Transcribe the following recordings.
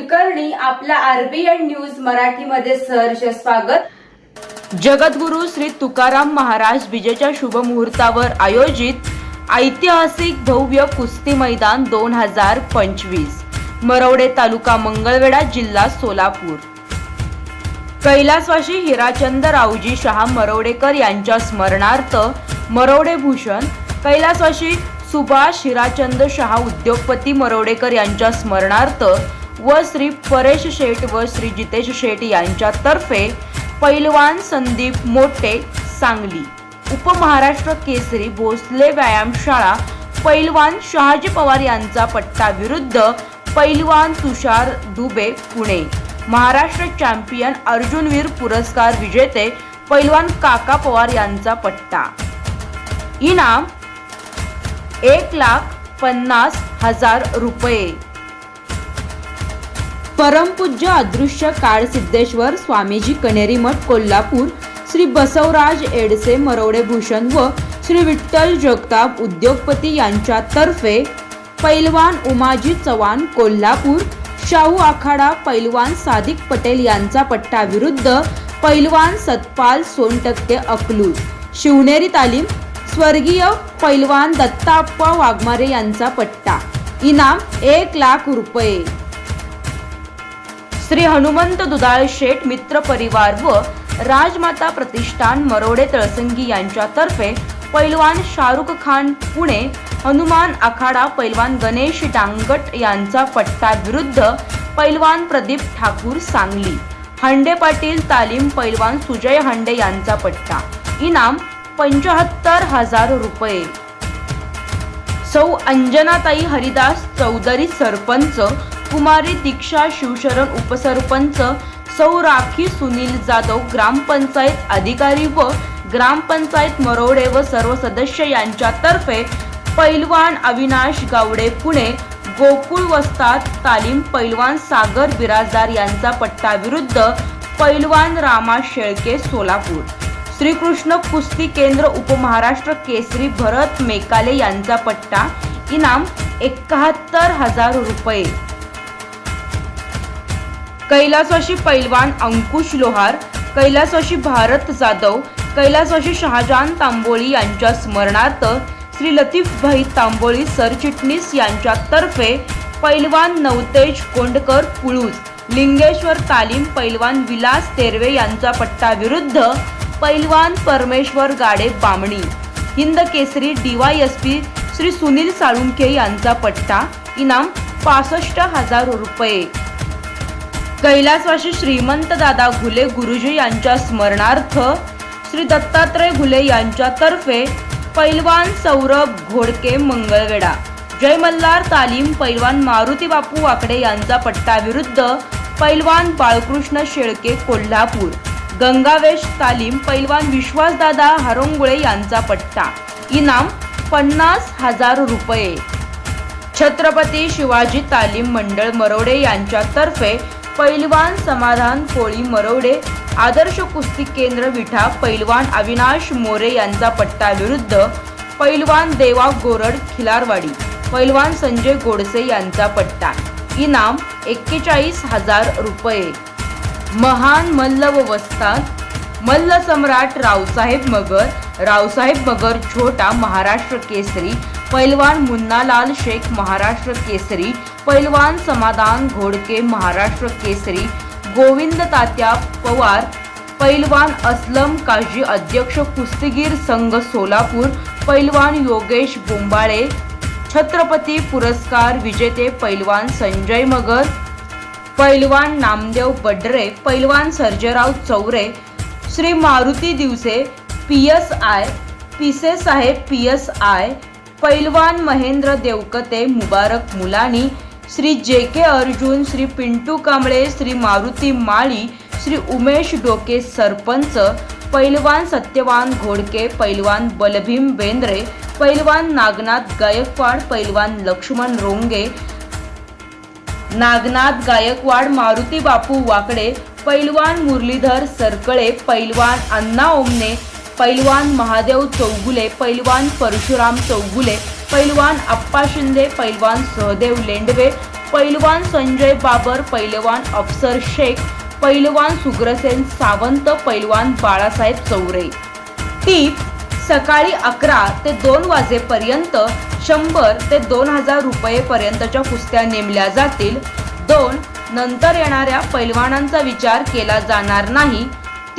कुलकर्णी आपला RBN news मराठीमध्ये सहर्ष स्वागत. जगद्गुरु श्री तुकाराम महाराज विजेच्या शुभमुहूर्तावर आयोजित ऐतिहासिक भव्य कुस्ती मैदान दोन हजार पंचवीस मरवडे तालुका मंगळवेढा जिल्हा सोलापूर. कैलासवाशी हिराचंद रावजी शहा मरवडेकर यांच्या स्मरणार्थ मरवडे भूषण कैलासवाशी सुभाष हिराचंद शहा उद्योगपती मरवडेकर यांच्या स्मरणार्थ व श्री परेश शेठ व श्री जितेश शेठ यांच्यातर्फे पैलवान संदीप मोटे सांगली उपमहाराष्ट्र केसरी भोसले व्यायामशाळा पैलवान शहाजी पवार यांचा पट्टा विरुद्ध पैलवान तुषार दुबे पुणे. महाराष्ट्र चॅम्पियन अर्जुनवीर पुरस्कार विजेते पैलवान काका पवार यांचा पट्टा. इनाम एक लाख पन्नास हजार रुपये. परमपूज्य अदृश्य काळ सिद्धेश्वर स्वामीजी कनेरी मठ कोल्हापूर श्री बसवराज एडसे मरवडे भूषण व श्री विठ्ठल जगताप उद्योगपती यांच्यातर्फे पैलवान उमाजी चव्हाण कोल्हापूर शाहू आखाडा पैलवान सादिक पटेल यांचा पट्टा विरुद्ध पैलवान सतपाल सोनटक्के अकलूज. शिवनेरी तालीम स्वर्गीय पैलवान दत्ताप्पा वाघमारे यांचा पट्टा. इनाम एक लाख रुपये. श्री हनुमंत दुधाळ शेठ मित्र परिवार व राजमाता प्रतिष्ठान मरोडे तळसंगी यांच्यातर्फे पैलवान शाहरुख खान पुणे हनुमान आखाडा पैलवान गणेश डांगट यांचा पट्टा विरुद्ध पैलवान प्रदीप ठाकूर सांगली. हंडे पाटील तालीम पैलवान सुजय हंडे यांचा पट्टा. इनाम पंचाहत्तर हजार रुपये. सौ अंजनाताई हरिदास चौधरी सरपंच कुमारी दीक्षा शिवशरण उपसरपंच सौ राखी सुनील जाधव ग्रामपंचायत अधिकारी व ग्रामपंचायत मरोडे व सर्व सदस्य यांच्यातर्फे पैलवान अविनाश गावडे पुणे गोकुळ वस्ताद तालीम पैलवान सागर बिराजदार यांचा पट्टा विरुद्ध पैलवान रामा शेळके सोलापूर. श्रीकृष्ण कुस्ती केंद्र उपमहाराष्ट्र केसरी भरत मेकाले यांचा पट्टा. इनाम एकाहत्तर हजार रुपये. कैलासवाशी पैलवान अंकुश लोहार कैलासवाशी भारत जाधव कैलासवाशी शहाजान तांबोळी यांच्या स्मरणार्थ श्री लतीफ भाई तांबोळी सरचिटणीस यांच्यातर्फे पैलवान नवतेज कोंडकर पुळूज लिंगेश्वर तालीम पैलवान विलास तेरवे यांचा पट्टा विरुद्ध पैलवान परमेश्वर गाडे बामणी हिंद केसरी डीवायएसपी श्री सुनील साळुंखे यांचा पट्टा इनाम पासष्ट हजार रुपये. कैलासवासी श्रीमंत दादा घुले गुरुजी यांच्या स्मरणार्थ श्री दत्तात्रय घुले यांच्यातर्फे पैलवान सौरभ घोडके मंगळवेढा. जय मल्हार तालीम पैलवान मारुती बापू वाकडे यांचा पट्टा विरुद्ध पैलवान बाळकृष्ण शेळके कोल्हापूर. गंगावेश तालीम पैलवान विश्वासदादा हरंगुळे यांचा पट्टा. इनाम पन्नास हजार रुपये. छत्रपती शिवाजी तालीम मंडळ मरोडे यांच्यातर्फे पैलवान समाधान कोळी मरवडे आदर्श कुस्ती केंद्र विठा पैलवान अविनाश मोरे यांचा पट्टा विरुद्ध पैलवान देवा गोरड खिलारवाडी पैलवान संजय गोडसे यांचा पट्टा. इनाम एक्केचाळीस हजार रुपये. महान मल्ल व वस्ताद मल्ल सम्राट रावसाहेब मगर रावसाहेब मगर छोटा महाराष्ट्र केसरी पैलवान मुन्नालाल शेख महाराष्ट्र केसरी पैलवान समाधान घोडके महाराष्ट्र केसरी गोविंद तात्या पवार पैलवान असलम काजी अध्यक्ष कुस्तीगीर संघ सोलापूर पैलवान योगेश बोंबाळे छत्रपती पुरस्कार विजेते पैलवान संजय मगर पैलवान नामदेव बडरे पैलवान Sarjerao Chaure Shri Maruti Diwse P S I Pise Saheb P S I पैलवान महेंद्र देवकते मुबारक मुलानी श्री जे के अर्जुन श्री पिंटू कांबळे श्री मारुती माळी श्री उमेश डोके सरपंच पैलवान सत्यवान घोडके पैलवान बलभीम बेंद्रे पैलवान नागनाथ गायकवाड पैलवान लक्ष्मण रोंगे नागनाथ गायकवाड मारुती बापू वाकडे पैलवान मुरलीधर सरकळे पैलवान अण्णा ओमने पैलवान महादेव चौगुले पैलवान परशुराम चौगुले पैलवान अप्पा शिंदे पैलवान सहदेव लेंडवे पैलवान संजय बाबर पैलवान अफसर शेख पैलवान सुग्रसेन सावंत पैलवान बाळासाहेब चौरे. टीप सकाळी अकरा ते दोन वाजेपर्यंत शंभर ते दोन हजार रुपयेपर्यंतच्या कुस्त्या नेमल्या जातील. दोन नंतर येणाऱ्या पैलवानांचा विचार केला जाणार नाही.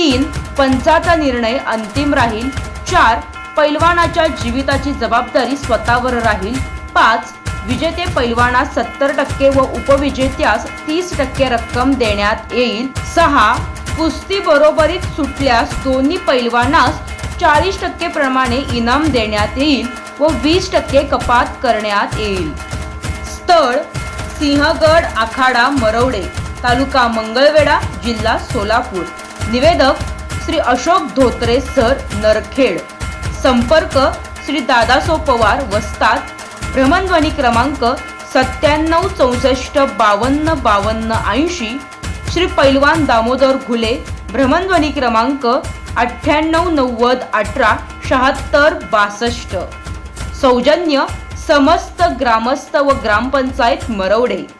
तीन पंचाचा निर्णय अंतिम राहील. चार पैलवानाच्या जीविताची जबाबदारी स्वतःवर राहील. पाच विजेते पैलवानास सत्तर टक्के व उपविजेत्यास तीस टक्के रक्कम देण्यात येईल. सहा कुस्ती बरोबरीत सुटल्यास दोन्ही पैलवानास चाळीस टक्के प्रमाणे इनाम देण्यात येईल व वीस टक्के कपात करण्यात येईल. स्थळ सिंहगड आखाडा मरवडे तालुका मंगळवेढा जिल्हा सोलापूर. निवेदक श्री अशोक धोत्रे सर नरखेड. संपर्क श्री दादासो पवार वस्तात भ्रमणध्वनी क्रमांक सत्त्याण्णव चौसष्ट बावन्न बावन्न ऐंशी. श्री पैलवान दामोदर घुले. भ्रमणध्वनी क्रमांक अठ्ठ्याण्णव नव्वद अठरा शहात्तर बासष्ट. सौजन्य समस्त ग्रामस्थ व ग्रामपंचायत मरवडे.